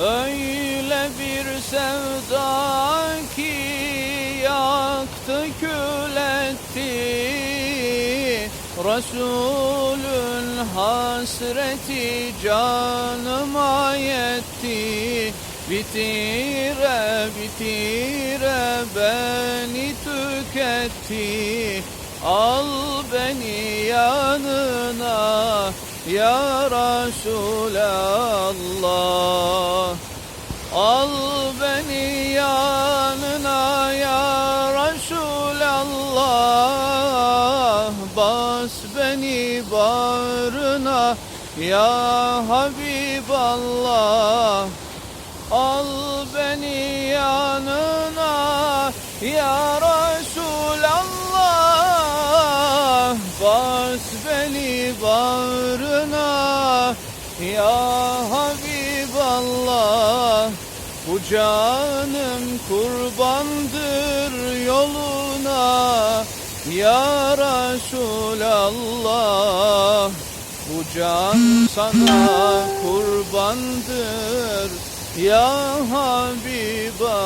Öyle bir sevda ki yaktı kül etti. Resulün hasreti canıma yetti. Bitire bitire beni tüketti. Al beni yanına ya Resulallah Al beni yanına ya Resulallah. Bas beni bağrına ya Habiballah. Al beni yanına ya Resulallah Bas beni bağrına. Ya Habiballah Bu canım kurbandır yoluna. Ya Resulallah Bu can sana kurbandır. Ya Habiballah